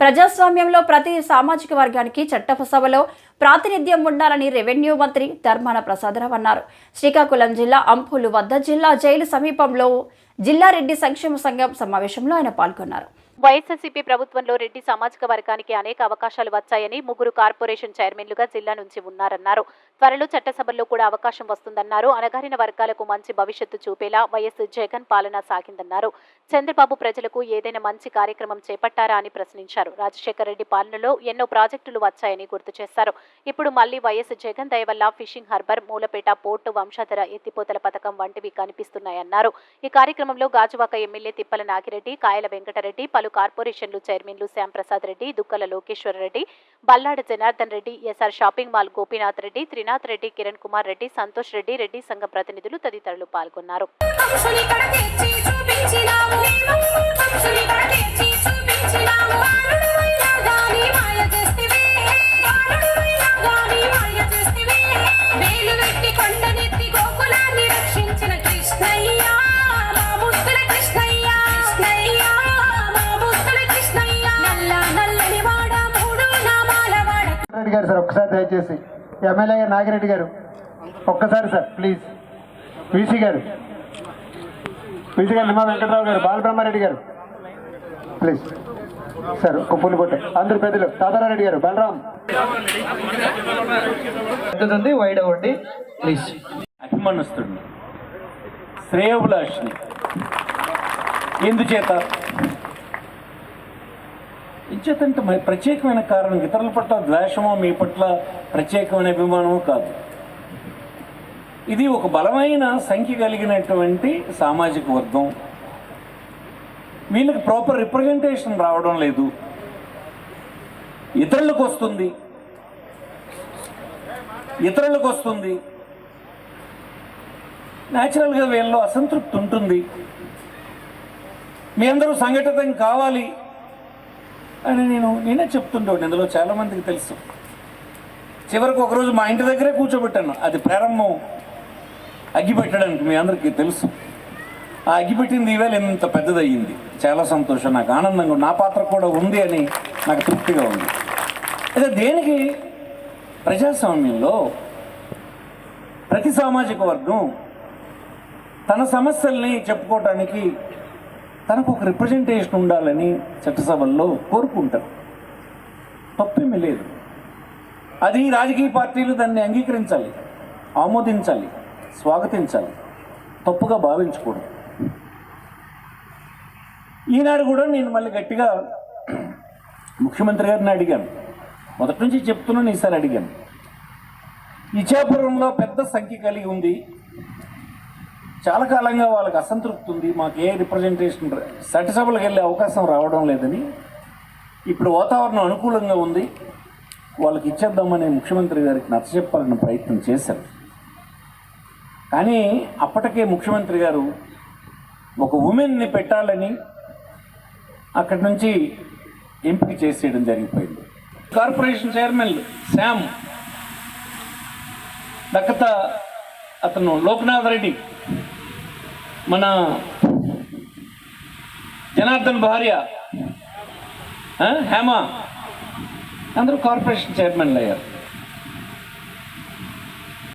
ప్రజాస్వామ్యంలో ప్రతి సామాజిక వర్గానికి చట్టసభలో ప్రాతినిధ్యం ఉండాలని రెవెన్యూ మంత్రి ధర్మాన ప్రసాదరావు అన్నారు. శ్రీకాకుళం జిల్లా అంపులు వద్ద జిల్లా జైలు సమీపంలో జిల్లారెడ్డి సంక్షేమ సంఘం సమావేశంలో ఆయన పాల్గొన్నారు. వైఎస్ఆర్సీపీ ప్రభుత్వంలో రెడ్డి సామాజిక వర్గానికి అనేక అవకాశాలు వచ్చాయని ముగ్గురు కార్పొరేషన్ చైర్మన్లుగా జిల్లా నుంచి ఉన్నారన్నారు. త్వరలో చట్టసభల్లో కూడా అవకాశం వస్తుందన్నారు. అనగారిన వర్గాలకు మంచి భవిష్యత్తు చూపేలా వైఎస్ జగన్ పాలన సాగిందన్నారు. చంద్రబాబు ప్రజలకు ఏదైనా మంచి కార్యక్రమం చేపట్టారా అని ప్రశ్నించారు. రాజశేఖర రెడ్డి పాలనలో ఎన్నో ప్రాజెక్టులు వచ్చాయని గుర్తు చేశారు. ఇప్పుడు మళ్ళీ వైఎస్ జగన్ దయ వల్ల fishing harbour Mulapeta port Vamsadhara ఎత్తిపోతల పథకం వంటివి కనిపిస్తున్నాయన్నారు. ఈ కార్యక్రమంలో గాజువాక ఎమ్మెల్యే తిప్పల నాగిరెడ్డి కాయల వెంకటరెడ్డి పలు కార్పొరేషన్లు చైర్మన్లు Shyamprasad Reddy Dukkala Lokeshwarareddy Ballada Janardhan Reddy S R shopping mall Gopinath Reddy Trinath Reddy Kiran Kumar Reddy Santosh Reddy Reddy సంఘ ప్రతినిధులు తదితరులు పాల్గొన్నారు. వాడ రెడ్డి గారు సార్ ఒక్కసారి దయచేసి. ఎమ్మెల్యే గారు నాగిరెడ్డి గారు. ఒక్కసారి సార్ ప్లీజ్. వీసీ గారు. వీసీ గారు నిమ్మ వెంకటరావు గారు బాలబ్రహ్మారెడ్డి గారు. ప్లీజ్. సార్ ఒక పూలు కొట్ట. అందరు పెద్దలు. తాతారారెడ్డి గారు బలరాం. పెద్దది వైడ్ అవ్వండి ప్లీజ్. అభిమనస్తుడిని శ్రేయోభిలాషిని ఎందుచేత? ఇచ్చేతంటే మరి ప్రత్యేకమైన కారణం ఇతరుల పట్ల ద్వేషమో మీ పట్ల ప్రత్యేకమైన అభిమానమో కాదు. ఇది ఒక బలమైన సంఖ్య కలిగినటువంటి సామాజిక వర్గం. వీళ్ళకి ప్రాపర్ రిప్రజెంటేషన్ రావడం లేదు. ఇతరులకు వస్తుంది. ఇతరులకు వస్తుంది. న్యాచురల్గా వీళ్ళలో అసంతృప్తి ఉంటుంది. మీ అందరూ సంఘటితం కావాలి. అని నేను నేనే చెప్తుంటాను ఇందులో చాలామందికి తెలుసు. చివరికి ఒకరోజు మా ఇంటి దగ్గరే కూర్చోబెట్టాను. అది ప్రారంభం అగ్గిపెట్టడానికి మీ అందరికీ తెలుసు. ఆ అగ్గిపెట్టింది ఈవేళ ఇంత పెద్దదయ్యింది. చాలా సంతోషం నాకు ఆనందంగా నా పాత్ర కూడా ఉంది అని నాకు తృప్తిగా ఉంది. అయితే దేనికి? ప్రజాస్వామ్యంలో ప్రతి సామాజిక వర్గం తన సమస్యల్ని చెప్పుకోవటానికి తనకు ఒక రిప్రజెంటేషన్ ఉండాలని చట్టసభల్లో కోరుకుంటారు. తప్పేమీ లేదు. అది రాజకీయ పార్టీలు దాన్ని అంగీకరించాలి ఆమోదించాలి స్వాగతించాలి తప్పుగా భావించకూడదు. ఈనాడు కూడా నేను మళ్ళీ గట్టిగా ముఖ్యమంత్రి గారిని అడిగాను. మొదటి నుంచి చెప్తున్నాను ఈసారి అడిగాను. ఇచ్చాపురంలో పెద్ద సంఖ్య కలిగి ఉంది. చాలా కాలంగా వాళ్ళకి అసంతృప్తి ఉంది. మాకు ఏ రిప్రజెంటేషన్ చట్టసభలకు వెళ్ళే అవకాశం రావడం లేదని. ఇప్పుడు వాతావరణం అనుకూలంగా ఉంది. వాళ్ళకి ఇచ్చేద్దామని ముఖ్యమంత్రి గారికి నచ్చజెప్పాలని ప్రయత్నం చేశారు. కానీ అప్పటికే ముఖ్యమంత్రి గారు ఒక ఉమెన్ని పెట్టాలని అక్కడి నుంచి ఎంపిక చేసేయడం జరిగిపోయింది. కార్పొరేషన్ చైర్మన్ శామ్ దక్కత అతను లోక్నాథ్ రెడ్డి మన జనార్దన్ భార్య హేమ. అందరూ కార్పొరేషన్ చైర్మన్లు అయ్యారు.